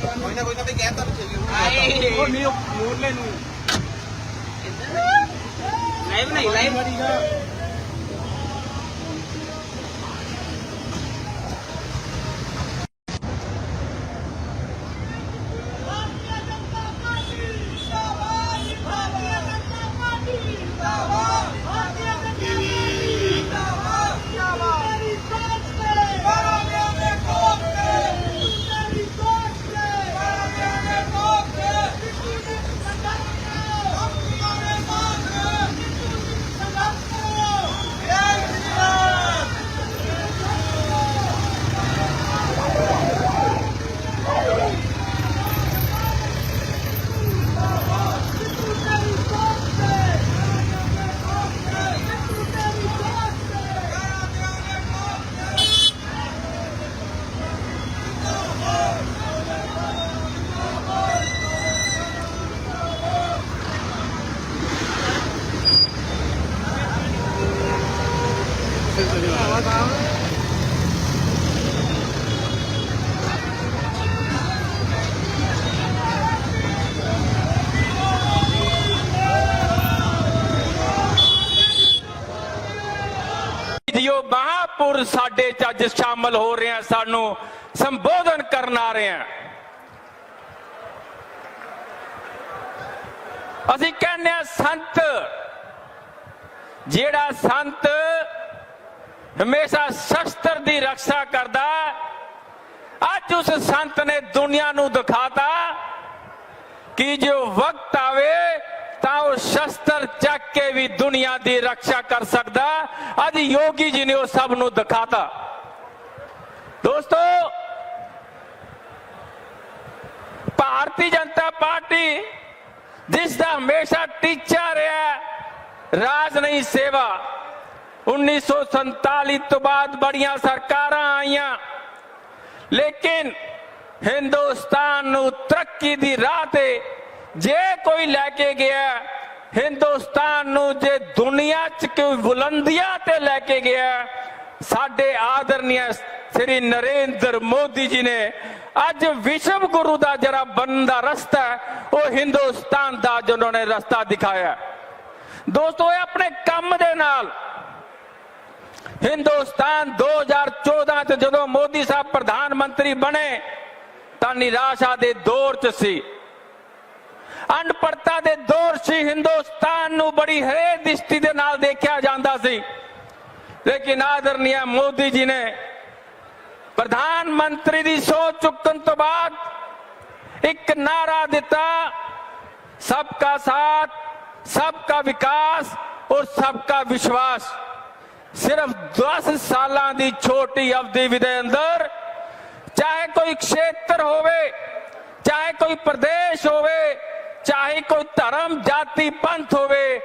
ਕੋਈ ਨਾ ਕੋਈ ਨਾ ਤੇ ਕਹਿਤਾ ਵੀ ਚਾਹੀਏ ਉਹ ਨਹੀਂ ਉਹ ਮੂਰਲੇ ਨੂੰ ਲਾਈਵ ਨਹੀਂ ਲਾਈਵ ਮਹਾਪੁਰ ਸਾਡੇ ਚ ਅੱਜ ਸ਼ਾਮਲ ਹੋ ਰਹੇ ਆ, ਸਾਨੂੰ ਸੰਬੋਧਨ ਕਰਨ ਆ ਰਹੇ ਆ। ਅਸੀਂ ਕਹਿੰਦੇ ਆ ਸੰਤ, ਜਿਹੜਾ ਸੰਤ ਹਮੇਸ਼ਾ ਸ਼ਸਤਰ ਦੀ ਰੱਖਿਆ ਕਰਦਾ, ਅੱਜ ਉਸ ਸੰਤ ਨੇ ਦੁਨੀਆ ਨੂੰ ਦਿਖਾਤਾ ਕਿ ਜੋ ਵਕਤ ਆਵੇ ਤਾਂ ਉਹ ਸ਼ਸਤਰ ਚੱਕ ਕੇ ਵੀ ਦੁਨੀਆ ਦੀ ਰੱਖਿਆ ਕਰ ਸਕਦਾ। ਅੱਜ ਯੋਗੀ ਜੀ ਨੇ ਉਹ ਸਭ ਨੂੰ ਦਿਖਾਤਾ। ਦੋਸਤੋ, ਭਾਰਤੀ ਜਨਤਾ ਪਾਰਟੀ, ਜਿਸ ਦਾ ਹਮੇਸ਼ਾ ਟੀਚਾ ਰਿਹਾ ਰਾਜ ਨਹੀਂ ਸੇਵਾ। 1947 ਤੋਂ ਬਾਅਦ ਬੜੀਆਂ ਸਰਕਾਰਾਂ ਆਈਆਂ। ਲੇਕਿਨ ਹਿੰਦੁਸਤਾਨ ਨੂੰ ਤਰੱਕੀ ਦੀ ਰਾਹ ਤੇ ਜੇ ਕੋਈ ਲੈ ਕੇ ਗਿਆ, ਹਿੰਦੁਸਤਾਨ ਨੂੰ ਜੇ ਦੁਨੀਆ 'ਚ ਕੋਈ ਬੁਲੰਦੀਆਂ ਤੇ ਲੈ ਕੇ ਗਿਆ, ਸਾਡੇ ਆਦਰਨੀय ਸ੍ਰੀ ਨਰਿੰਦਰ ਮੋਦੀ ਜੀ ਨੇ ਅੱਜ ਵਿਸ਼ਵ ਗੁਰੂ ਦਾ ਜਿਹੜਾ ਬਣਨ ਦਾ ਰਸਤਾ ਉਹ ਹਿੰਦੁਸਤਾਨ ਦਾ ਜਿਹਨਾਂ ਨੇ ਰਸਤਾ ਦਿਖਾਇਆ। ਦੋਸਤੋ, ਇਹ ਆਪਣੇ ਕੰਮ ਦੇ ਨਾਲ ਹਿੰਦੁਸਤਾਨ 2014 ਚ ਜਦੋਂ ਮੋਦੀ ਸਾਹਿਬ ਪ੍ਰਧਾਨ ਮੰਤਰੀ ਬਣੇ, ਤਾਂ ਨਿਰਾਸ਼ਾ ਦੇ ਦੌਰ ਚ ਸੀ। ਅਨਪੜਤਾ ਦੇ ਦੌਰ ਸੀ, ਹਿੰਦੁਸਤਾਨ ਨੂੰ ਬੜੀ ਹਰੇ ਦ੍ਰਿਸ਼ਟੀ ਦੇ ਨਾਲ ਦੇਖਿਆ ਜਾਂਦਾ ਸੀ। ਲੇਕਿਨ ਆਦਰਨੀਆ ਮੋਦੀ ਜੀ ਨੇ ਪ੍ਰਧਾਨ ਮੰਤਰੀ ਦੀ ਸੋਚ ਚੁੱਕਣ ਤੋਂ ਬਾਅਦ ਇੱਕ ਨਾਰਾ ਦਿੱਤਾ ਸਭ ਕਾ ਸਾਥ ਸਭ ਦਾ ਵਿਕਾਸ ਔਰ ਸਭ ਕਾ ਵਿਸ਼ਵਾਸ। ਸਿਰਫ 10 ਸਾਲਾਂ ਦੀ ਛੋਟੀ ਅਵਧੀ ਦੇ ਅੰਦਰ ਚਾਹੇ ਕੋਈ ਖੇਤਰ ਹੋਵੇ, ਚਾਹੇ ਕੋਈ ਪ੍ਰਦੇਸ਼ ਹੋਵੇ ਚਾਹੇ ਕੋਈ ਧਰਮ, ਜਾਤੀ, ਪੰਥ ਹੋਵੇ,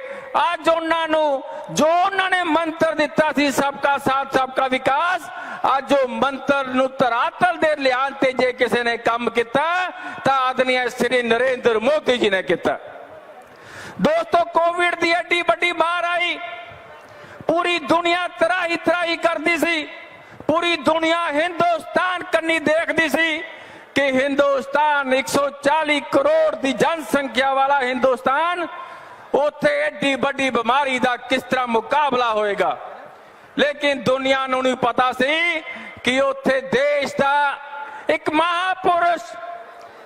ਅੱਜ ਉਹਨਾਂ ਨੂੰ ਜੋ ਉਹਨਾਂ ਨੇ ਮੰਤਰ ਦਿੱਤਾ ਸੀ, ਸਬਕਾ ਸਾਥ, ਸਬਕਾ ਵਿਕਾਸ, ਅੱਜ ਉਹ ਮੰਤਰ ਨੂੰ ਤਰਾਤਲ ਦੇ ਲਿਆਉਣ ਤੇ ਜੇ ਕਿਸੇ ਨੇ ਕੰਮ ਕੀਤਾ, ਤਾਂ ਆਦਰਨੀय ਸ੍ਰੀ ਨਰਿੰਦਰ ਮੋਦੀ ਜੀ ਨੇ ਕੀਤਾ। ਦੋਸਤੋ ਕੋਵਿਡ ਦੀ ਐਡੀ ਵੱਡੀ ਮਾਰ ਆਈ। ਪੂਰੀ ਦੁਨੀਆ ਤਰਾਹੀ ਤਰਾਹੀ ਕਰਦੀ ਸੀ। ਪੂਰੀ ਦੁਨੀਆ ਹਿੰਦੁਸਤਾਨ ਕੰਨੀ ਦੇਖਦੀ ਸੀ। ਕਿ ਹਿੰਦੁਸਤਾਨ 140 ਕਰੋੜ ਦੀ ਜਨਸੰਖਿਆ ਵਾਲਾ ਹਿੰਦੁਸਤਾਨ ਉੱਥੇ ਐਡੀ ਵੱਡੀ ਬਿਮਾਰੀ ਦਾ ਕਿਸ ਤਰ੍ਹਾਂ ਮੁਕਾਬਲਾ ਹੋਏਗਾ? ਲੇਕਿਨ ਦੁਨੀਆ ਨੂੰ ਨਹੀਂ ਪਤਾ ਸੀ ਕਿ ਉੱਥੇ ਦੇਸ਼ ਦਾ ਇੱਕ ਮਹਾਪੁਰਸ਼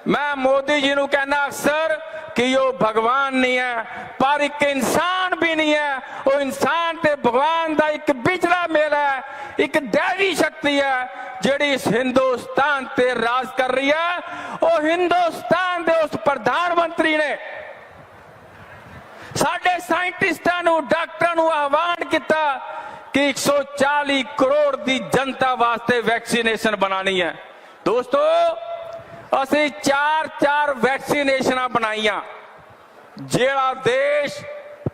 ਮੈਂ ਮੋਦੀ ਜੀ ਨੂੰ ਕਹਿੰਦਾ ਅਕਸਰ ਕਿ ਉਹ ਭਗਵਾਨ ਨਹੀਂ ਹੈ, ਪਰ ਇੱਕ ਇਨਸਾਨ ਵੀ ਨਹੀਂ ਹੈ। ਉਹ ਇਨਸਾਨ ਤੇ ਭਗਵਾਨ ਦਾ ਇੱਕ ਵਿਚਲਾ ਮੇਲ ਹੈ, ਇੱਕ ਦੇਵੀ ਸ਼ਕਤੀ ਜਿਹੜੀ ਇਸ ਹਿੰਦੁਸਤਾਨ ਤੇ ਰਾਜ ਕਰ ਰਹੀ ਹੈ। ਉਹ ਹਿੰਦੁਸਤਾਨ ਦੇ ਉਸ ਪ੍ਰਧਾਨ ਮੰਤਰੀ ਨੇ। ਸਾਡੇ ਸਾਇੰਟਿਸਟਾਂ ਨੂੰ, ਡਾਕਟਰਾਂ ਨੂੰ ਆਹਵਾਨ ਕੀਤਾ ਕਿ 140 ਕਰੋੜ ਦੀ ਜਨਤਾ ਵਾਸਤੇ ਵੈਕਸੀਨੇਸ਼ਨ ਬਣਾਣੀ ਹੈ। ਦੋਸਤੋ ਅਸੀਂ ਚਾਰ ਚਾਰ ਵੈਕਸੀਨੇਸ਼ਨਾਂ ਬਣਾਈਆਂ। ਜਿਹੜਾ ਦੇਸ਼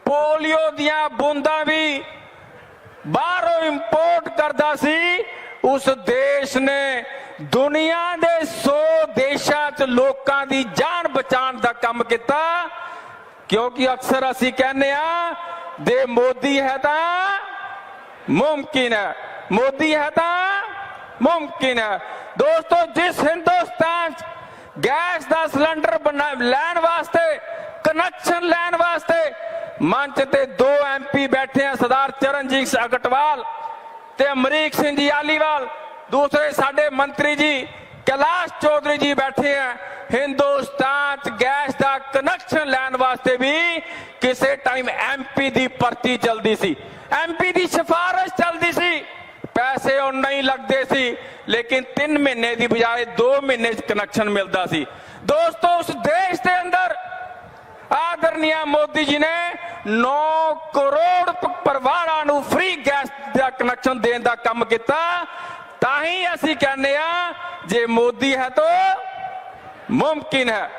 ਪੋਲੀਓ ਦੀਆਂ ਬੂੰਦਾਂ ਵੀ ਬਾਹਰੋਂ ਇੰਪੋਰਟ ਕਰਦਾ ਸੀ, ਉਸ ਦੇਸ਼ ਨੇ ਦੁਨੀਆ ਦੇ 100 ਦੇਸ਼ਾਂ 'ਚ ਲੋਕਾਂ ਦੀ ਜਾਨ ਬਚਾਉਣ ਦਾ ਕੰਮ ਕੀਤਾ। ਕਿਉਂਕਿ ਅਕਸਰ ਅਸੀਂ ਕਹਿੰਦੇ ਆ ਦੇ ਮੋਦੀ ਹੈ ਤਾਂ ਮੁਮਕਿਨ ਹੈ। ਮੋਦੀ ਹੈ ਤਾਂ ਮੁਮਕਿਨ ਹੈ। ਦੋਸਤੋ, ਜਿਸ ਹਿੰਦੁਸਤਾਨ ਗੈਸ ਦਾ ਸਿਲੰਡਰ ਲੈਣ ਵਾਸਤੇ ਕਨੈਕਸ਼ਨ ਲੈਣ ਵਾਸਤੇ ਮੰਚ ਤੇ ਦੋ ਐਮਪੀ ਬੈਠੇ ਆ, ਸਰਦਾਰ ਚਰਨਜੀਤ ਅਗਟਵਾਲ ਤੇ ਅਮਰੀਕ ਸਿੰਘ ਜੀ ਆਲੀਵਾਲ। ਦੂਸਰੇ ਸਾਡੇ ਮੰਤਰੀ ਜੀ, ਕੈਲਾਸ਼ ਚੌਧਰੀ ਜੀ ਬੈਠੇ ਆ। ਹਿੰਦੁਸਤਾਨ ਚ ਗੈਸ ਦਾ ਕਨੈਕਸ਼ਨ ਲੈਣ ਵਾਸਤੇ ਵੀ ਕਿਸੇ ਟਾਈਮ ਐਮਪੀ ਦੀ ਪਰਚੀ ਚਲਦੀ ਸੀ। ਐਮਪੀ ਦੀ ਸਿਫਾਰਿਸ਼ ਚੱਲਦੀ ਸੀ। ਪੈਸੇ ਉਹ ਨਹੀਂ ਲੱਗਦੇ ਸੀ, ਲੇਕਿਨ 3 ਮਹੀਨੇ ਦੀ ਬਜਾਏ 2 ਮਹੀਨੇ ਚ ਕਨੈਕਸ਼ਨ ਮਿਲਦਾ ਸੀ। ਦੋਸਤੋ, ਉਸ ਦੇਸ਼ ਦੇ ਅੰਦਰ ਆਦਰਨੀਆ ਮੋਦੀ ਜੀ ਨੇ 9 ਕਰੋੜ ਪਰਿਵਾਰਾਂ ਨੂੰ ਫ੍ਰੀ ਗੈਸ ਦਾ ਕਨੈਕਸ਼ਨ ਦੇਣ ਦਾ ਕੰਮ ਕੀਤਾ। ਤਾਂ ਹੀ ਅਸੀਂ ਕਹਿੰਦੇ ਆ ਜੇ ਮੋਦੀ ਹੈ ਤਾਂ ਮੁਮਕਿਨ ਹੈ।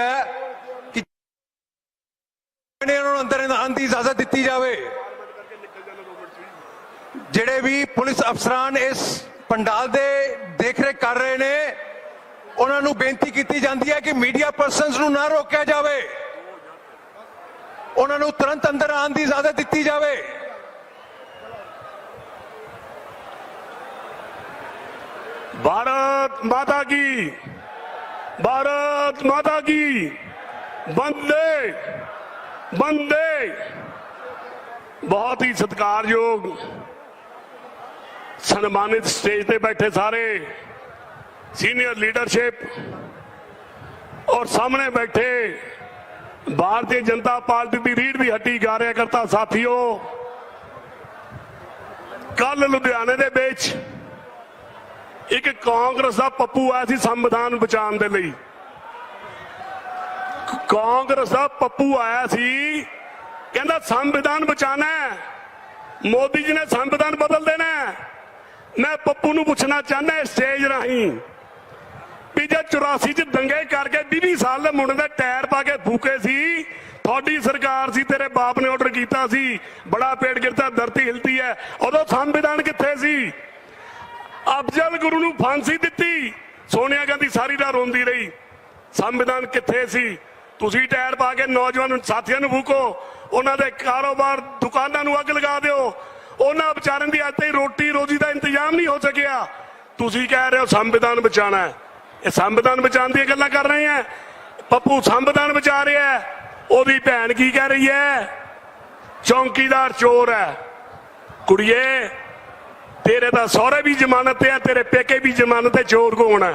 ਹੈ ਕਿ ਨੇ ਉਹਨਾਂ ਨੂੰ ਅੰਦਰ ਆਉਣ ਦੀ ਇਜਾਜ਼ਤ ਦਿੱਤੀ ਜਾਵੇ। ਜਿਹੜੇ ਵੀ ਪੁਲਿਸ ਅਫਸਰਾਂ ਇਸ ਪੰਡਾਲ ਦੇ ਦੇਖਰੇਖ ਕਰ ਰਹੇ ਨੇ, ਉਹਨਾਂ ਨੂੰ ਬੇਨਤੀ ਕੀਤੀ ਜਾਂਦੀ ਹੈ ਕਿ ਮੀਡੀਆ ਪਰਸਨਸ ਨੂੰ ਨਾ ਰੋਕਿਆ ਜਾਵੇ। ਉਹਨਾਂ ਨੂੰ ਤੁਰੰਤ ਅੰਦਰ ਆਉਣ ਦੀ ਇਜਾਜ਼ਤ ਦਿੱਤੀ ਜਾਵੇ। ਭਾਰਤ ਮਾਤਾ ਕੀ। ਭਾਰਤ भारत माता की वंदे वंदे ਬਹੁਤ ਹੀ ਸਤਿਕਾਰਯੋਗ ਸਨਮਾਨਿਤ ਸਟੇਜ ਤੇ ਬੈਠੇ ਸਾਰੇ ਸੀਨੀਅਰ ਲੀਡਰਸ਼ਿਪ ਔਰ ਸਾਹਮਣੇ ਬੈਠੇ ਭਾਰਤੀ ਜਨਤਾ ਪਾਰਟੀ ਦੀ ਰੀੜ ਦੀ ਹੱਡੀ ਕਾਰਿਆਕਰਤਾ ਸਾਥੀਓ ਕੱਲ ਲੁਧਿਆਣੇ ਦੇ ਵਿੱਚ ਇੱਕ ਕਾਂਗਰਸ ਦਾ ਪੱਪੂ ਆਇਆ ਸੀ ਸੰਵਿਧਾਨ ਬਚਾਉਣ ਦੇ ਲਈ ਕ- ਕਾਂਗਰਸ ਦਾ ਪੱਪੂ ਆਇਆ ਸੀ। ਕਹਿੰਦਾ ਸੰਵਿਧਾਨ ਬਚਾਣਾ ਹੈ। ਮੋਦੀ ਜੀ ਨੇ ਸੰਵਿਧਾਨ ਬਦਲ ਦੇਣਾ ਮੈਂ ਪੱਪੂ ਨੂੰ ਪੁੱਛਣਾ ਚਾਹੁੰਦਾ ਸਟੇਜ ਰਾਹੀਂ ਵੀ ਜੇ 84 ਚ ਦੰਗੇ ਕਰਕੇ 20 ਸਾਲ ਦੇ ਮੁੰਡੇ ਦੇ ਟਾਇਰ ਪਾ ਕੇ ਫੂਕੇ ਸੀ, ਤੁਹਾਡੀ ਸਰਕਾਰ ਸੀ, ਤੇਰੇ ਬਾਪ ਨੇ ਆਰਡਰ ਕੀਤਾ ਸੀ, ਬੜਾ ਪੇੜ ਗਿਰਦਾ, ਧਰਤੀ ਹਿਲਦੀ ਹੈ, ਉਦੋਂ ਸੰਵਿਧਾਨ ਕਿੱਥੇ ਸੀ? ਅਫਜ਼ਲ ਗੁਰੂ ਨੂੰ ਫਾਂਸੀ ਦਿੱਤੀ, ਸੋਨੀਆ ਗਾਂਧੀ ਸਾਰੀ ਰਾਤ ਰੋਂਦੀ ਰਹੀ। ਸੰਵਿਧਾਨ ਕਿੱਥੇ ਸੀ? ਤੁਸੀਂ ਟਾਇਰ ਪਾ ਕੇ ਨੌਜਵਾਨ ਸਾਥੀਆਂ ਨੂੰ ਫੂਕੋ, ਉਹਨਾਂ ਦੇ ਕਾਰੋਬਾਰ ਦੁਕਾਨਾਂ ਨੂੰ ਅੱਗ ਲਗਾ ਦਿਓ। ਉਹਨਾਂ ਵਿਚਾਰਿਆਂ ਦੀ ਅੱਜ ਤਾਈਂ ਰੋਟੀ ਰੋਜੀ ਦਾ ਇੰਤਜ਼ਾਮ ਨਹੀਂ ਹੋ ਸਕਿਆ। ਤੁਸੀਂ ਕਹਿ ਰਹੇ ਹੋ ਸੰਵਿਧਾਨ ਬਚਾਣਾ ਹੈ। ਇਹ ਸੰਵਿਧਾਨ ਬਚਾਉਣ ਦੀਆਂ ਗੱਲਾਂ ਕਰ ਰਹੇ ਆ ਪੱਪੂ ਸੰਵਿਧਾਨ ਬਚਾ ਰਿਹਾ ਉਹਦੀ ਭੈਣ ਕੀ ਕਹਿ ਰਹੀ ਹੈ? ਚੌਂਕੀਦਾਰ ਚੋਰ ਹੈ। ਕੁੜੀਏ, ਤੇਰੇ ਦਾ ਸਹੁਰੇ ਵੀ ਜ਼ਮਾਨਤ ਹੈ, ਤੇਰੇ ਪੇਕੇ ਵੀ ਜ਼ਮਾਨਤ ਹੈ ਚੋਰ ਕੋਣ ਹੈ?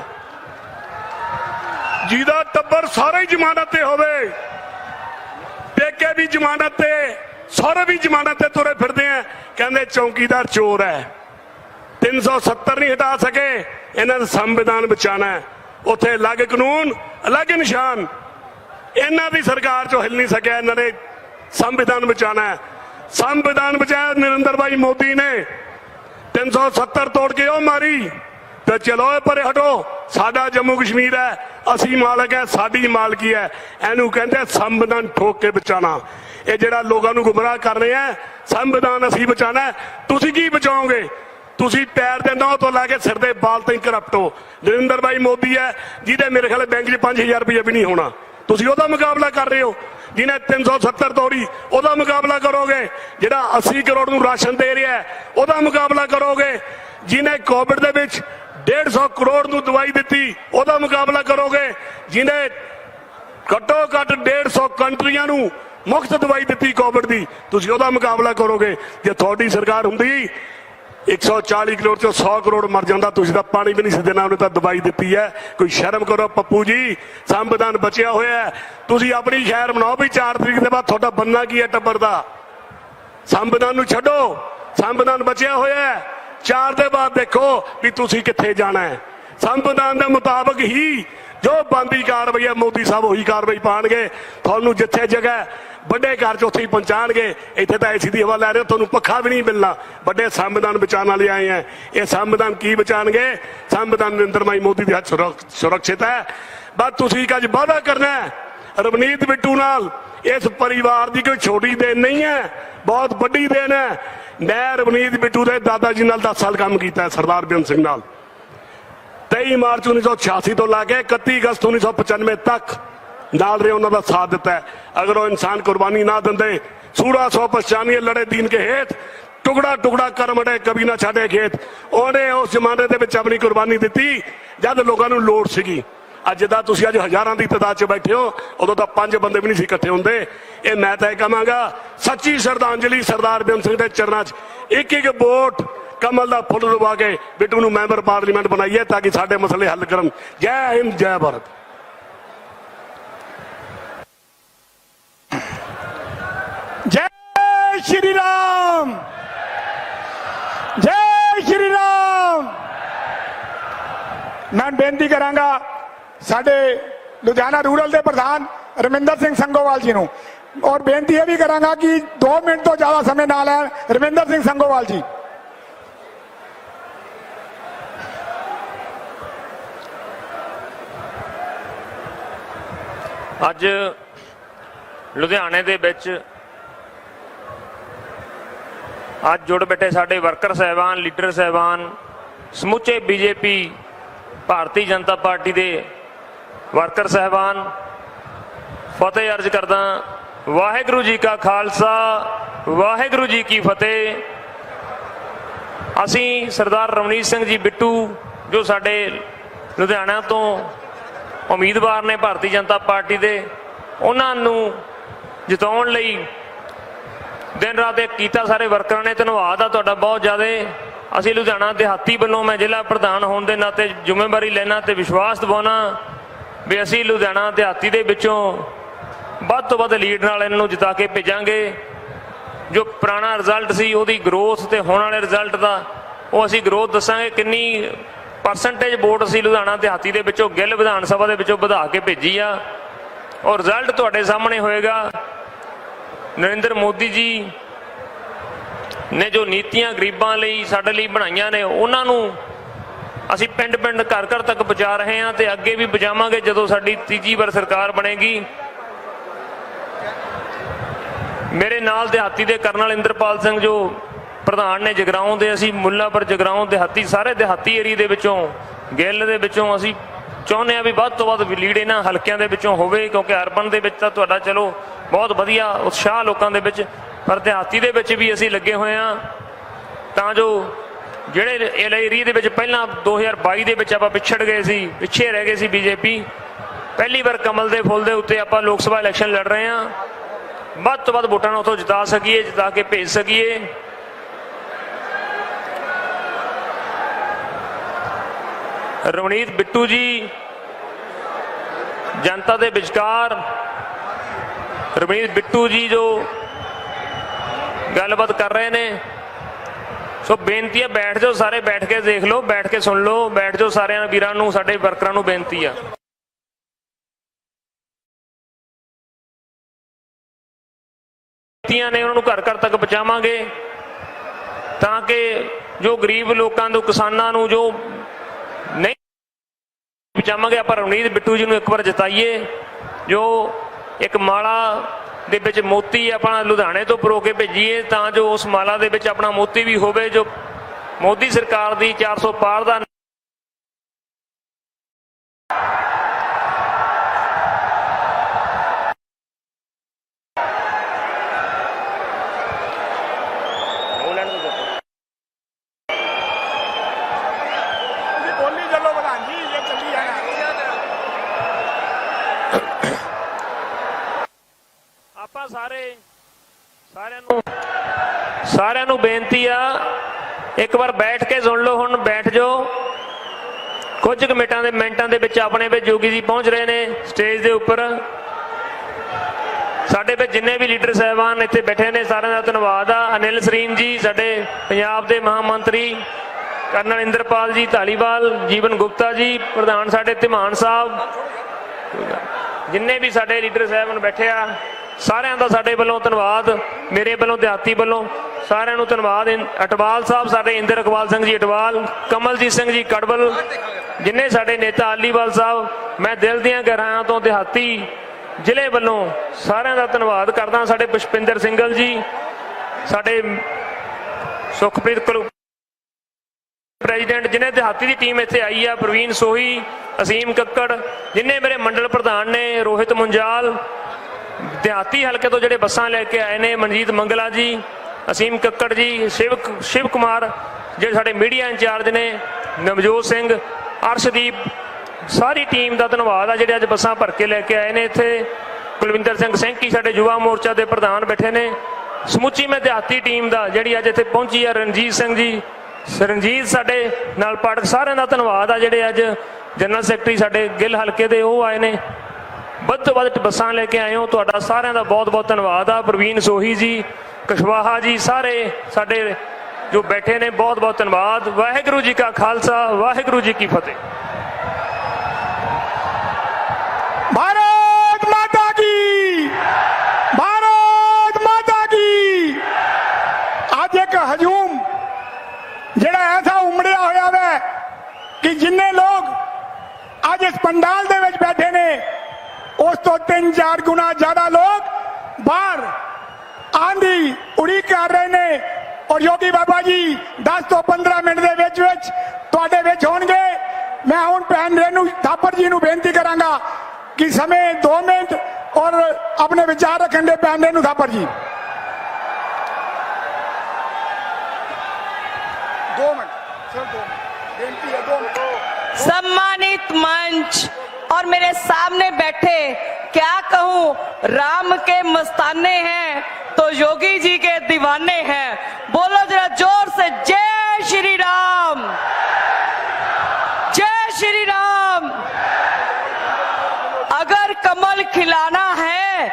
ਜਿਹਦਾ ਟੱਬਰ ਸਾਰੇ ਹੀ ਜ਼ਮਾਨਤ ਤੇ ਹੋਵੇ, ਪੇਕੇ ਵੀ ਜ਼ਮਾਨਤ ਤੇ ਸਹੁਰੇ ਵੀ ਜ਼ਮਾਨਤ ਤੇ ਤੁਰੇ ਫਿਰਦੇ ਆ। ਕਹਿੰਦੇ ਚੌਕੀਦਾਰ ਚੋਰ ਹੈ। 370 ਨਹੀਂ ਹਟਾ ਸਕੇ, ਇਹਨਾਂ ਦਾ ਸੰਵਿਧਾਨ ਬਚਾਣਾ ਹੈ। ਉੱਥੇ ਅਲੱਗ ਕਾਨੂੰਨ, ਅਲੱਗ ਨਿਸ਼ਾਨ। ਇਹਨਾਂ ਦੀ ਸਰਕਾਰ ਚੋਂ ਹਿੱਲ ਨਹੀਂ ਸਕਿਆ, ਇਹਨਾਂ ਨੇ ਸੰਵਿਧਾਨ ਬਚਾਣਾ ਹੈ। ਸੰਵਿਧਾਨ ਬਚਾਇਆ ਨਰਿੰਦਰ ਭਾਈ ਮੋਦੀ ਨੇ। 370 ਤੋੜ ਕੇ ਉਹ ਮਾਰੀ। ਤੇ ਚਲੋ ਇਹ ਪਰੇ ਹਟੋ, ਸਾਡਾ ਜੰਮੂ ਕਸ਼ਮੀਰ ਹੈ। ਅਸੀਂ ਮਾਲਕ ਹੈ, ਸਾਡੀ ਮਾਲਕੀ ਹੈ। ਇਹਨੂੰ ਕਹਿੰਦੇ ਸੰਵਿਧਾਨ ਠੋਕ ਕੇ ਬਚਾਣਾ ਇਹ ਜਿਹੜਾ ਲੋਕਾਂ ਨੂੰ ਗੁੰਮਰਾਹ ਕਰ ਰਿਹਾ ਆ, ਸੰਵਿਧਾਨ ਅਸੀਂ ਬਚਾਣਾ ਤੁਸੀਂ ਕੀ ਬਚਾਓਗੇ? ਤੁਸੀਂ ਪੈਰ ਦੇ ਨੌ ਤੋਂ ਲੈ ਕੇ ਸਿਰ ਦੇ ਬਾਲ ਤਾਈਂ ਕਰਪਟ ਹੋ। ਨਰਿੰਦਰ ਭਾਈ ਮੋਦੀ ਹੈ, ਜਿਹਦੇ ਮੇਰੇ ਖਿਆਲ ਬੈਂਕ 'ਚ 5000 ਰੁਪਏ ਵੀ ਨਹੀਂ ਹੋਣਾ। ਤੁਸੀਂ ਉਹਦਾ ਮੁਕਾਬਲਾ ਕਰ ਰਹੇ ਹੋ। ਜਿਹਨੇ 370 ਤੋੜੀ, ਉਹਦਾ ਮੁਕਾਬਲਾ ਕਰੋਗੇ। ਜਿਹੜਾ 80 ਕਰੋੜ ਨੂੰ ਰਾਸ਼ਨ ਦੇ ਰਿਹਾ ਉਹਦਾ ਮੁਕਾਬਲਾ ਕਰੋਗੇ। ਜਿਹਨੇ ਕੋਵਿਡ ਦੇ ਵਿੱਚ 150 ਕਰੋੜ ਨੂੰ ਦਵਾਈ ਦਿੱਤੀ, ਉਹਦਾ ਮੁਕਾਬਲਾ ਕਰੋਗੇ, ਜਿਹਨੇ ਘੱਟੋ ਘੱਟ 150 ਕੰਟਰੀਆਂ ਨੂੰ ਮੁਫਤ ਦਵਾਈ ਦਿੱਤੀ ਕੋਵਿਡ ਦੀ, ਤੁਸੀਂ ਉਹਦਾ ਮੁਕਾਬਲਾ ਕਰੋਗੇ। ਜੇ ਤੁਹਾਡੀ ਸਰਕਾਰ ਹੁੰਦੀ 140 ਕਰੋੜ ਚੋਂ 100 ਕਰੋੜ ਮਰ ਜਾਂਦਾ, ਤੁਸੀਂ ਤਾਂ ਪਾਣੀ ਵੀ ਨਹੀਂ ਸੀ ਦੇਣਾ, ਉਹਨੇ ਤਾਂ ਦਵਾਈ ਦਿੱਤੀ ਹੈ। ਕੋਈ ਸ਼ਰਮ ਕਰੋ, ਪੱਪੂ ਜੀ ਸੰਵਿਧਾਨ ਬਚਿਆ ਹੋਇਆ ਤੁਸੀਂ ਆਪਣੀ ਸ਼ਹਿਰ ਬਣਾਓ ਵੀ 4 ਤਰੀਕ ਦੇ ਬਾਅਦ ਤੁਹਾਡਾ ਬੰਨਾ ਕੀ ਹੈ ਟੱਬਰ ਦਾ? ਸੰਵਿਧਾਨ ਨੂੰ ਛੱਡੋ ਸੰਵਿਧਾਨ ਬਚਿਆ ਹੋਇਆ ਹੈ ਚਾਰ ਦੇ ਬਾਅਦ ਦੇਖੋ ਵੀ ਤੁਸੀਂ ਕਿੱਥੇ ਜਾਣਾ ਹੈ। ਸੰਵਿਧਾਨ ਦੇ ਮੁਤਾਬਕ ਹੀ ਜੋ ਬੰਦੀ ਕਾਰਵਾਈ ਹੈ, ਮੋਦੀ ਸਾਹਿਬ ਉਹੀ ਕਾਰਵਾਈ ਪਾਣਗੇ। ਤੁਹਾਨੂੰ ਜਿੱਥੇ ਜਗ੍ਹਾ ਵੱਡੇ ਘਰ ਚ ਉੱਥੇ ਹੀ ਪਹੁੰਚਾਣਗੇ। ਇੱਥੇ ਤਾਂ ਏਸੀ ਦੀ ਹਵਾ ਲੈ ਰਹੇ ਤੁਹਾਨੂੰ ਪੱਖਾ ਵੀ ਨਹੀਂ ਮਿਲਣਾ। ਵੱਡੇ ਸੰਵਿਧਾਨ ਬਚਾਉਣ ਵਾਲੇ ਆਏ ਆ ਇਹ ਸੰਵਿਧਾਨ ਕੀ ਬਚਾਣਗੇ? ਸੰਵਿਧਾਨ ਨਰਿੰਦਰ ਮਾਈ ਮੋਦੀ ਦੇ ਹੱਥ ਸੁਰੱਖ- ਸੁਰੱਖਿਅਤ ਹੈ। ਬਸ ਤੁਸੀਂ ਅੱਜ ਵਾਅਦਾ ਕਰਨਾ ਹੈ, ਰਵਨੀਤ ਬਿੱਟੂ ਨਾਲ, ਇਸ ਪਰਿਵਾਰ ਦੀ ਕੋਈ ਛੋਟੀ ਦੇਣ ਨਹੀਂ ਹੈ, ਬਹੁਤ ਵੱਡੀ ਦੇਣ ਹੈ। ਮੈਂ ਰਵਨੀਤ ਬਿੱਟੂ ਦੇ ਦਾਦਾ ਜੀ ਨਾਲ 10 ਸਾਲ ਕੰਮ ਕੀਤਾ ਸਰਦਾਰ ਬੇਅੰਤ ਸਿੰਘ ਨਾਲ। 23 ਮਾਰਚ 1986 ਤੋਂ ਲਾ ਕੇ 31 ਅਗਸਤ 1995 ਤੱਕ ਨਾਲ ਰਹੇ ਉਹਨਾਂ ਦਾ ਸਾਥ ਦਿੱਤਾ ਅਗਰ ਉਹ ਇਨਸਾਨ ਕੁਰਬਾਨੀ ਨਾ ਦਿੰਦੇ ਸੂਰਾ ਸੋ ਪਛਾਨੀਏ ਲੜੇ ਦੀਨ ਕੇ ਹੇਤ, ਟੁਕੜਾ ਟੁਕੜਾ ਕਰਮੜੇ ਕਬੀ ਨਾ ਛੱਡੇ ਖੇਤ। ਉਹਨੇ ਉਸ ਜ਼ਮਾਨੇ ਦੇ ਵਿੱਚ ਆਪਣੀ ਕੁਰਬਾਨੀ ਦਿੱਤੀ, ਜਦ ਲੋਕਾਂ ਨੂੰ ਲੋੜ ਸੀਗੀ। ਅੱਜ ਦਾ ਤੁਸੀਂ ਅੱਜ ਹਜ਼ਾਰਾਂ ਦੀ ਤਾਦਾਦ 'ਚ ਬੈਠੇ ਹੋ, ਉਦੋਂ ਤਾਂ ਪੰਜ ਬੰਦੇ ਵੀ ਨਹੀਂ ਸੀ ਇਕੱਠੇ ਹੁੰਦੇ। ਇਹ ਮੈਂ ਤਾਂ ਇਹ ਕਹਾਂਗਾ, ਸੱਚੀ ਸ਼ਰਧਾਂਜਲੀ ਸਰਦਾਰ ਬੇਅੰਤ ਸਿੰਘ ਦੇ ਚਰਨਾਂ 'ਚ ਇੱਕ ਇੱਕ ਵੋਟ ਕਮਲ ਦਾ ਫੁੱਲ ਲਵਾ ਕੇ ਬਿੱਟੂ ਨੂੰ ਮੈਂਬਰ ਪਾਰਲੀਮੈਂਟ ਬਣਾਈਏ ਤਾਂ ਕਿ ਸਾਡੇ ਮਸਲੇ ਹੱਲ ਕਰਨ। ਜੈ ਹਿੰਦ, ਜੈ ਭਾਰਤ। ਜੈ ਸ਼੍ਰੀ ਰਾਮ। ਜੈ ਸ਼੍ਰੀ ਰਾਮ। ਮੈਂ ਬੇਨਤੀ ਕਰਾਂਗਾ ਸਾਡੇ ਲੁਧਿਆਣਾ ਰੂਰਲ ਦੇ ਪ੍ਰਧਾਨ ਰਮਿੰਦਰ ਸਿੰਘ ਸੰਗੋਵਾਲ ਜੀ ਨੂੰ। ਔਰ ਬੇਨਤੀ ਇਹ ਵੀ ਕਰਾਂਗਾ ਕਿ 2 ਮਿੰਟ ਤੋਂ ਜ਼ਿਆਦਾ ਸਮੇਂ ਨਾ ਲੈਣ ਰਮਿੰਦਰ ਸਿੰਘ ਸੰਗੋਵਾਲ ਜੀ। ਅੱਜ ਲੁਧਿਆਣੇ ਦੇ ਵਿੱਚ ਅੱਜ ਜੁੜ ਬੈਠੇ ਸਾਡੇ ਵਰਕਰ ਸਹਿਬਾਨ, ਲੀਡਰ ਸਹਿਬਾਨ ਸਮੁੱਚੇ ਬੀਜੇਪੀ ਭਾਰਤੀ ਜਨਤਾ ਪਾਰਟੀ ਦੇ ਵਰਕਰ ਸਹਿਬਾਨ, ਫਤਿਹ ਅਰਜ ਕਰਦਾ ਵਾਹਿਗੁਰੂ ਜੀ ਕਾ ਖਾਲਸਾ, ਵਾਹਿਗੁਰੂ ਜੀ ਕੀ ਫਤਿਹ। ਅਸੀਂ ਸਰਦਾਰ ਰਮਨੀਤ ਸਿੰਘ ਜੀ ਬਿੱਟੂ, ਜੋ ਸਾਡੇ ਲੁਧਿਆਣਾ ਤੋਂ ਉਮੀਦਵਾਰ ਨੇ ਭਾਰਤੀ ਜਨਤਾ ਪਾਰਟੀ ਦੇ, ਉਹਨਾਂ ਨੂੰ ਜਿਤਾਉਣ ਲਈ ਦਿਨ ਰਾਤ ਇੱਕ ਕੀਤਾ ਸਾਰੇ ਵਰਕਰਾਂ ਨੇ, ਧੰਨਵਾਦ ਆ ਤੁਹਾਡਾ ਬਹੁਤ ਜ਼ਿਆਦਾ। ਅਸੀਂ ਲੁਧਿਆਣਾ ਦਿਹਾਤੀ ਵੱਲੋਂ ਮੈਂ ਜ਼ਿਲ੍ਹਾ ਪ੍ਰਧਾਨ ਹੋਣ ਦੇ ਨਾਤੇ ਜ਼ਿੰਮੇਵਾਰੀ ਲੈਣਾ ਤੇ ਵਿਸ਼ਵਾਸ ਦਿਵਾਉਣਾ। ਵੀ ਅਸੀਂ ਲੁਧਿਆਣਾ ਦਿਹਾਤੀ ਦੇ ਵਿੱਚੋਂ ਵੱਧ ਤੋਂ ਵੱਧ ਲੀਡ ਨਾਲ ਇਹਨਾਂ ਨੂੰ ਜਿਤਾ ਕੇ ਭੇਜਾਂਗੇ। ਜੋ ਪੁਰਾਣਾ ਰਿਜ਼ਲਟ ਸੀ, ਉਹਦੀ ਗਰੋਥ ਤੇ ਹੋਣ ਵਾਲੇ ਰਿਜ਼ਲਟ ਦਾ, ਉਹ ਅਸੀਂ ਗਰੋਥ ਦੱਸਾਂਗੇ। ਕਿੰਨੀ ਪਰਸੈਂਟੇਜ ਵੋਟ ਅਸੀਂ ਲੁਧਿਆਣਾ ਦਿਹਾਤੀ ਦੇ ਵਿੱਚੋਂ ਗਿੱਲ ਵਿਧਾਨ ਸਭਾ ਦੇ ਵਿੱਚੋਂ ਵਧਾ ਕੇ ਭੇਜੀ ਆ। ਔਰ ਰਿਜ਼ਲਟ ਤੁਹਾਡੇ ਸਾਹਮਣੇ ਹੋਏਗਾ। ਨਰਿੰਦਰ ਮੋਦੀ ਜੀ ਨੇ ਜੋ ਨੀਤੀਆਂ ਗਰੀਬਾਂ ਲਈ ਸਾਡੇ ਲਈ ਬਣਾਈਆਂ ਨੇ, ਉਹਨਾਂ ਨੂੰ ਅਸੀਂ ਪਿੰਡ ਪਿੰਡ ਘਰ ਘਰ ਤੱਕ ਪਹੁੰਚਾ ਰਹੇ ਹਾਂ ਤੇ ਅੱਗੇ ਵੀ ਪਹੁੰਚਾਵਾਂਗੇ ਜਦੋਂ ਸਾਡੀ ਤੀਜੀ ਵਾਰ ਸਰਕਾਰ ਬਣੇਗੀ। ਮੇਰੇ ਨਾਲ ਦਿਹਾਤੀ ਦੇ ਕਰਨਲ ਇੰਦਰਪਾਲ ਸਿੰਘ ਜੋ ਪ੍ਰਧਾਨ ਨੇ ਜਗਰਾਉਂ ਦੇ, ਅਸੀਂ ਮੁੱਲਾਪੁਰ ਜਗਰਾਉਂ ਦਿਹਾਤੀ, ਸਾਰੇ ਦਿਹਾਤੀ ਏਰੀਏ ਦੇ ਵਿੱਚੋਂ, ਗਿੱਲ ਦੇ ਵਿੱਚੋਂ ਅਸੀਂ ਚਾਹੁੰਦੇ ਆ ਵੀ ਵੱਧ ਤੋਂ ਵੱਧ ਲੀਡ ਇਹਨਾਂ ਹਲਕਿਆਂ ਦੇ ਵਿੱਚੋਂ ਹੋਵੇ, ਕਿਉਂਕਿ ਅਰਬਨ ਦੇ ਵਿੱਚ ਤਾਂ ਤੁਹਾਡਾ ਚਲੋ ਬਹੁਤ ਵਧੀਆ ਉਤਸ਼ਾਹ ਲੋਕਾਂ ਦੇ ਵਿੱਚ, ਪਰ ਦਿਹਾਤੀ ਦੇ ਵਿੱਚ ਵੀ ਅਸੀਂ ਲੱਗੇ ਹੋਏ ਆ ਤਾਂ ਜੋ ਜਿਹੜੇ ਇਹ ਏਰੀਏ ਦੇ ਵਿੱਚ ਪਹਿਲਾਂ 2022 ਦੇ ਵਿੱਚ ਆਪਾਂ ਪਿਛੜ ਗਏ ਸੀ, ਪਿੱਛੇ ਰਹਿ ਗਏ ਸੀ ਬੀਜੇਪੀ ਪਹਿਲੀ ਵਾਰ ਕਮਲ ਦੇ ਫੁੱਲ ਦੇ ਉੱਤੇ ਆਪਾਂ ਲੋਕ ਸਭਾ ਇਲੈਕਸ਼ਨ ਲੜ ਰਹੇ ਹਾਂ। ਵੱਧ ਤੋਂ ਵੱਧ ਵੋਟਾਂ ਨੂੰ ਉੱਥੋਂ ਜਿਤਾ ਸਕੀਏ, ਜਿਤਾ ਕੇ ਭੇਜ ਸਕੀਏ। ਰਵਨੀਤ ਬਿੱਟੂ ਜੀ, ਜਨਤਾ ਦੇ ਵਿਚਕਾਰ। ਰਵਨੀਤ ਬਿੱਟੂ ਜੀ ਜੋ ਗੱਲਬਾਤ ਕਰ ਰਹੇ ਨੇ। ਸੋ ਬੇਨਤੀ ਹੈ, ਬੈਠ ਜਾਓ ਸਾਰੇ, ਬੈਠ ਕੇ ਦੇਖ ਲਓ, ਬੈਠ ਕੇ ਸੁਣ ਲਓ, ਬੈਠ ਜਾਓ ਸਾਰਿਆਂ ਵੀਰਾਂ ਨੂੰ, ਸਾਡੇ ਵਰਕਰਾਂ ਨੂੰ ਬੇਨਤੀ ਆ। ਨੀਤੀਆਂ ਨੇ ਉਹਨਾਂ ਨੂੰ ਘਰ ਘਰ ਤੱਕ ਪਹੁੰਚਾਵਾਂਗੇ ਤਾਂ ਕਿ ਜੋ ਗਰੀਬ ਲੋਕਾਂ ਨੂੰ, ਕਿਸਾਨਾਂ ਨੂੰ ਜੋ ਨਹੀਂ ਪਹੁੰਚਾਵਾਂਗੇ, ਆਪਾਂ ਰਵਨੀਤ ਬਿੱਟੂ ਜੀ ਨੂੰ ਇੱਕ ਵਾਰ ਜਤਾਈਏ, ਜੋ ਇੱਕ ਮਾਲਾ ਦੇ ਵਿੱਚ ਮੋਤੀ ਆਪਾਂ ਲੁਧਿਆਣੇ ਤੋਂ ਪਰੋ ਕੇ ਭੇਜੀਏ ਤਾਂ ਜੋ ਉਸ ਮਾਲਾ ਦੇ ਵਿੱਚ ਆਪਣਾ ਮੋਤੀ ਵੀ ਹੋਵੇ ਜੋ ਮੋਦੀ ਸਰਕਾਰ ਦੀ 400 ਪਾਰ ਦਾ ਆਪਾਂ ਸਾਰੇ ਸਾਰਿਆਂ ਨੂੰ ਬੇਨਤੀ ਆ, ਇੱਕ ਵਾਰ ਬੈਠ ਕੇ ਸੁਣ ਲਓ ਹੁਣ, ਬੈਠ ਜਾਓ। ਕੁਝ ਕੁ ਮਿੰਟਾਂ ਦੇ ਮਿੰਟਾਂ ਦੇ ਵਿੱਚ ਆਪਣੇ ਵਿੱਚ ਜੋਗੀ ਜੀ ਪਹੁੰਚ ਰਹੇ ਨੇ ਸਟੇਜ ਦੇ ਉੱਪਰ। ਸਾਡੇ ਵਿੱਚ ਜਿੰਨੇ ਵੀ ਲੀਡਰ ਸਹਿਬਾਨ ਇੱਥੇ ਬੈਠੇ ਨੇ, ਸਾਰਿਆਂ ਦਾ ਧੰਨਵਾਦ ਆ। ਅਨਿਲ ਸਰੀਨ ਜੀ, ਸਾਡੇ ਪੰਜਾਬ ਦੇ ਮਹਾ ਮੰਤਰੀ ਕਰਨਲ ਇੰਦਰਪਾਲ ਜੀ, ਧਾਲੀਵਾਲ, ਜੀਵਨ ਗੁਪਤਾ ਜੀ, ਪ੍ਰਧਾਨ ਸਾਡੇ ਧਿਮਾਨ ਸਾਹਿਬ। ਜਿੰਨੇ ਵੀ ਸਾਡੇ ਲੀਡਰ ਸਾਹਿਬਾਨ ਬੈਠੇ ਆ ਸਾਰਿਆਂ ਦਾ ਸਾਡੇ ਵੱਲੋਂ ਧੰਨਵਾਦ, ਮੇਰੇ ਵੱਲੋਂ ਦਿਹਾਤੀ ਵੱਲੋਂ, ਸਾਰਿਆਂ ਨੂੰ ਧੰਨਵਾਦ। ਇਨ- ਅਟਵਾਲ ਸਾਹਿਬ, ਸਾਡੇ ਇੰਦਰ ਇਕਬਾਲ ਸਿੰਘ ਜੀ ਅਟਵਾਲ, ਕਮਲਜੀਤ ਸਿੰਘ ਜੀ ਕੜਵਲ, ਜਿੰਨੇ ਸਾਡੇ ਨੇਤਾ ਅਲੀਵਾਲ ਸਾਹਿਬ, ਮੈਂ ਦਿਲ ਦੀਆਂ ਗਹਿਰਾਈਆਂ ਤੋਂ ਦਿਹਾਤੀ ਜ਼ਿਲ੍ਹੇ ਵੱਲੋਂ ਸਾਰਿਆਂ ਦਾ ਧੰਨਵਾਦ ਕਰਦਾ ਸਾਡੇ ਪੁਸ਼ਪਿੰਦਰ ਸਿੰਘਲ ਜੀ, ਸਾਡੇ ਸੁਖਪ੍ਰੀਤ ਕੁਲ ਪ੍ਰੈਜ਼ੀਡੈਂਟ, ਜਿਨੇ ਦਿਹਾਤੀ ਦੀ ਟੀਮ ਇੱਥੇ ਆਈ ਆ, ਪ੍ਰਵੀਨ ਸੋਹੀ, ਅਸੀਮ ਕੱਕੜ, ਜਿਨੇ ਮੇਰੇ ਮੰਡਲ ਪ੍ਰਧਾਨ ਨੇ, ਰੋਹਿਤ ਮੁੰਜਾਲ ਦਿਹਾਤੀ ਹਲਕੇ ਤੋਂ ਜਿਹੜੇ ਬੱਸਾਂ ਲੈ ਕੇ ਆਏ ਨੇ, ਮਨਜੀਤ ਮੰਗਲਾ ਜੀ, ਅਸੀਮ ਕੱਕੜ ਜੀ, ਸ਼ਿਵ ਸ਼ਿਵ ਕੁਮਾਰ, ਜਿਹੜੇ ਸਾਡੇ ਮੀਡੀਆ ਇੰਚਾਰਜ ਨੇ, ਨਵਜੋਤ ਸਿੰਘ, ਅਰਸ਼ਦੀਪ, ਸਾਰੀ ਟੀਮ ਦਾ ਧੰਨਵਾਦ ਆ, ਜਿਹੜੇ ਅੱਜ ਬੱਸਾਂ ਭਰ ਕੇ ਲੈ ਕੇ ਆਏ ਨੇ ਇੱਥੇ। ਕੁਲਵਿੰਦਰ ਸਿੰਘ ਸੈਂਕੀ ਸਾਡੇ ਯੁਵਾ ਮੋਰਚਾ ਦੇ ਪ੍ਰਧਾਨ ਬੈਠੇ ਨੇ। ਸਮੁੱਚੀ ਮੈਂ ਦਿਹਾਤੀ ਟੀਮ ਦਾ, ਜਿਹੜੀ ਅੱਜ ਇੱਥੇ ਪਹੁੰਚੀ ਆ, ਰਣਜੀਤ ਸਿੰਘ ਜੀ। ਸਰਨਜੀਤ ਸਾਡੇ ਨਾਲ ਪਾਠਕ ਸਾਰਿਆਂ ਦਾ ਧੰਨਵਾਦ ਆ, ਜਿਹੜੇ ਅੱਜ ਜਨਰਲ ਸੈਕਟਰੀ ਸਾਡੇ ਗਿੱਲ ਹਲਕੇ ਦੇ ਉਹ ਆਏ ਨੇ। ਵੱਧ ਤੋਂ ਵੱਧ ਬੱਸਾਂ ਲੈ ਕੇ ਆਏ ਹੋ ਤੁਹਾਡਾ ਸਾਰਿਆਂ ਦਾ ਬਹੁਤ ਬਹੁਤ ਧੰਨਵਾਦ ਆ। ਪ੍ਰਵੀਨ ਸੋਹੀ ਜੀ, ਕਸ਼ਵਾਹਾ ਜੀ, ਸਾਰੇ ਸਾਡੇ ਜੋ ਬੈਠੇ ਨੇ, ਬਹੁਤ ਬਹੁਤ ਧੰਨਵਾਦ। ਵਾਹਿਗੁਰੂ ਜੀ ਕਾ ਖਾਲਸਾ, ਵਾਹਿਗੁਰੂ ਜੀ ਕੀ ਫਤਿਹ। ਭਾਰਤ ਮਾਤਾ ਕੀ! ਭਾਰਤ ਮਾਤਾ ਕੀ! ਅੱਜ ਇੱਕ ਹਜੂਮ ਜਿਹੜਾ ਐਸਾ ਉਮੜਿਆ ਹੋਇਆ ਵੈ ਕਿ ਜਿੰਨੇ ਲੋਕ ਅੱਜ ਇਸ ਪੰਡਾਲ ਦੇ ਵਿੱਚ ਬੈਠੇ ਨੇ ਉਸ ਤੋਂ ਤਿੰਨ ਚਾਰ ਗੁਣਾ ਜ਼ਿਆਦਾ ਲੋਕ ਬਾਹਰ ਆਂਦੀ ਉੜੀ ਕਰ ਰਹੇ ਨੇ ਔਰ ਯੋਗੀ ਬਾਬਾ ਜੀ 10 ਤੋਂ 15 ਮਿੰਟ ਦੇ ਵਿੱਚ ਵਿੱਚ ਤੁਹਾਡੇ ਵਿੱਚ ਹੋਣਗੇ ਮੈਂ ਹੁਣ ਭੈਣ ਰੇਨੂ ਥਾਪਰ ਜੀ ਨੂੰ ਬੇਨਤੀ ਕਰਾਂਗਾ ਕਿ ਸਮੇਂ 2 ਮਿੰਟ ਔਰ ਆਪਣੇ ਵਿਚਾਰ ਰੱਖਣ ਦੇ ਭੈਣ ਰੇਨੂ ਥਾਪਰ ਜੀ 2 ਮਿੰਟ ਸਿਰਫ 2 ਮਿੰਟ ਬੇਨਤੀ ਹੈ 2 ਮਿੰਟ सम्मानित मंच और मेरे सामने बैठे क्या कहूँ? राम के मस्ताने हैं तो योगी जी के दीवाने हैं। बोलो जरा ज़ोर से, जय श्री राम। जय श्री राम। अगर कमल खिलाना है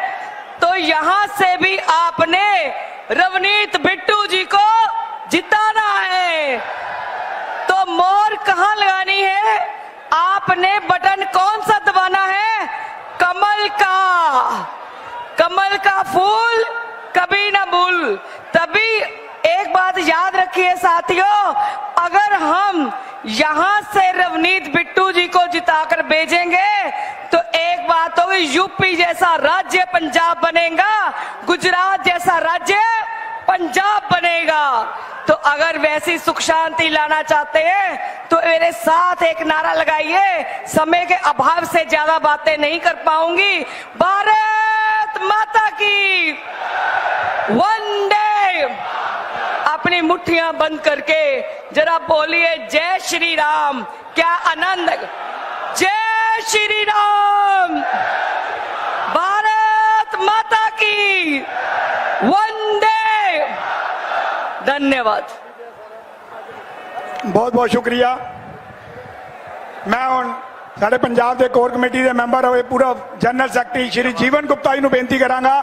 तो यहाँ से भी आपने रवनीत बिट्टू जी को जिताना है। तो मोर कहाँ लगानी है? आपने बटन कौन सा दबाना है कमल का कमल का फूल कभी ना भूल। तभी एक बात याद रखिए साथियों, अगर हम यहाँ से रवनीत बिट्टू जी को जिताकर भेजेंगे तो एक बात होगी, यूपी जैसा राज्य पंजाब बनेगा, गुजरात जैसा राज्य पंजाब बनेगा। तो अगर वैसी सुख शांति लाना चाहते हैं तो मेरे साथ एक नारा लगाइए, समय के अभाव से ज़्यादा बातें नहीं कर पाऊँगी। भारत! माता की। वन डे अपनी मुठ्ठियाँ बंद करके जरा बोलिए, जय श्री राम। क्या आनंद? जय श्री राम। भारत माता की। वन डे धन्यवाद। बहुत बहुत शुक्रिया। मैं उन ਸਾਡੇ ਪੰਜਾਬ ਦੇ ਕੋਰ ਕਮੇਟੀ ਦੇ ਮੈਂਬਰ ਹੋਏ ਪੂਰਾ ਜਨਰਲ ਸੈਕਟਰੀ ਸ਼੍ਰੀ ਜੀਵਨ ਗੁਪਤਾ ਜੀ ਨੂੰ ਬੇਨਤੀ ਕਰਾਂਗਾ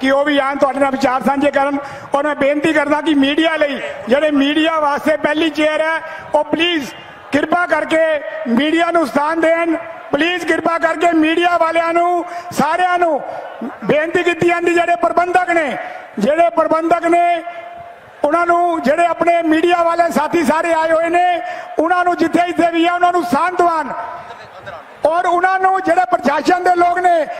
ਕਿ ਉਹ ਵੀ ਆਣ ਤੁਹਾਡੇ ਨਾਲ ਵਿਚਾਰ ਸਾਂਝੇ ਕਰਨ। ਔਰ ਮੈਂ ਬੇਨਤੀ ਕਰਦਾ ਕਿ ਮੀਡੀਆ ਲਈ ਜਿਹੜੇ ਮੀਡੀਆ ਵਾਸਤੇ ਪਹਿਲੀ ਚੇਅਰ ਹੈ, ਉਹ ਪਲੀਜ਼ ਕਿਰਪਾ ਕਰਕੇ ਮੀਡੀਆ ਨੂੰ ਸਥਾਨ ਦੇਣ। ਪਲੀਜ਼ ਕਿਰਪਾ ਕਰਕੇ ਮੀਡੀਆ ਵਾਲਿਆਂ ਨੂੰ, ਸਾਰਿਆਂ ਨੂੰ ਬੇਨਤੀ ਕੀਤੀ ਜਾਂਦੀ, ਜਿਹੜੇ ਪ੍ਰਬੰਧਕ ਨੇ, ਜਿਹੜੇ ਪ੍ਰਬੰਧਕ ਨੇ, ਉਹਨਾਂ ਨੂੰ ਜਿਹੜੇ ਆਪਣੇ ਮੀਡੀਆ ਵਾਲੇ ਸਾਥੀ ਸਾਰੇ ਆਏ ਹੋਏ ਨੇ, ਉਹਨਾਂ ਨੂੰ ਜਿੱਥੇ ਜਿੱਥੇ ਵੀ ਆ, ਉਹਨਾਂ ਨੂੰ ਸਾਂਤਵਾਨ। ਔਰ ਉਹਨਾਂ ਨੂੰ ਜਿਹੜੇ ਪ੍ਰਸ਼ਾਸਨ ਦੇ ਲੋਕ ਨੇ